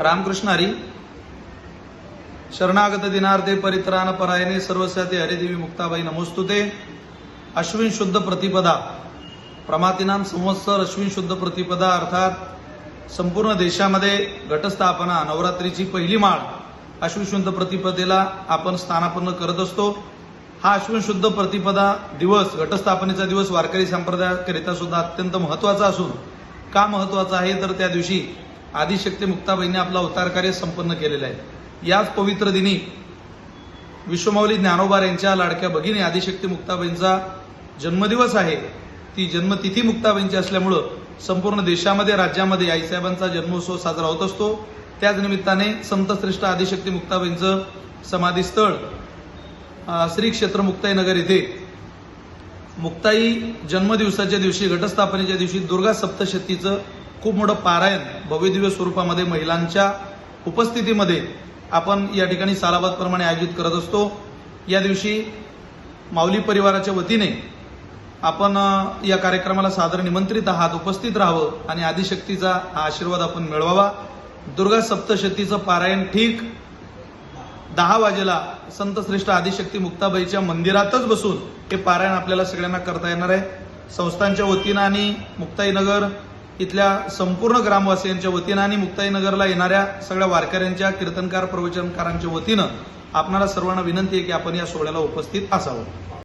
रामकृष्ण हरी शरणागत दिनार्थे परित्राण परायणे सर्वस्याते हरिदेवी मुक्ताबाई नमोस्तुते. अश्विन शुद्ध प्रतिपदा प्रमातीनाम संवत्सर अश्विन शुद्ध प्रतिपदा अर्थात संपूर्ण देशामध्ये घटस्थापना नवरात्रीची पहिली माळ अश्विन शुद्ध प्रतिपदेला आपण स्थानापन्न करत असतो. हा अश्विन शुद्ध प्रतिपदा दिवस घटस्थापनेचा दिवस वारकरी संप्रदायाकरिता सुद्धा अत्यंत महत्त्वाचा असून का महत्त्वाचा आहे? तर त्या दिवशी आदिशक्ती मुक्ताबाईंनी आपला अवतार कार्य संपन्न केलेलं आहे. याच पवित्र दिनी विश्वमाऊली ज्ञानोबार यांच्या लाडक्या भगिनी आदिशक्ती मुक्ताबाईंचा जन्मदिवस आहे. ती जन्मतिथी मुक्ताबाईंची असल्यामुळं संपूर्ण देशामध्ये राज्यामध्ये आईसाहेबांचा जन्मोत्सव साजरा होत असतो. त्याच निमित्ताने संतश्रेष्ठ आदिशक्ती मुक्ताबाईंचं समाधीस्थळ श्री क्षेत्र मुक्ताई नगर येथे मुक्ताई जन्मदिवसाच्या दिवशी घटस्थापनेच्या दिवशी दुर्गा सप्तशतीचं खूप मोठं पारायण भव्यदिव्य स्वरूपामध्ये महिलांच्या उपस्थितीमध्ये आपण या ठिकाणी सालाबादप्रमाणे आयोजित करत असतो. या दिवशी माऊली परिवाराच्या वतीने आपण या कार्यक्रमाला सादर निमंत्रित आहात उपस्थित राहावं आणि आदिशक्तीचा हा आशीर्वाद आपण मिळवावा. दुर्गा सप्तशतीचं पारायण ठीक दहा वाजेला संतश्रेष्ठ आदिशक्ती मुक्ताबाईच्या मंदिरातच बसून हे पारायण आपल्याला सगळ्यांना करता येणार आहे. संस्थांच्या वतीनं आणि मुक्ताईनगर इथल्या संपूर्ण ग्रामवासियांच्या वतीनं आणि मुक्ताईनगरला येणाऱ्या सगळ्या वारकऱ्यांच्या कीर्तनकार प्रवचनकारांच्या वतीनं आपणाला सर्वांना विनंती आहे की आपण या सोहळ्याला उपस्थित असावं.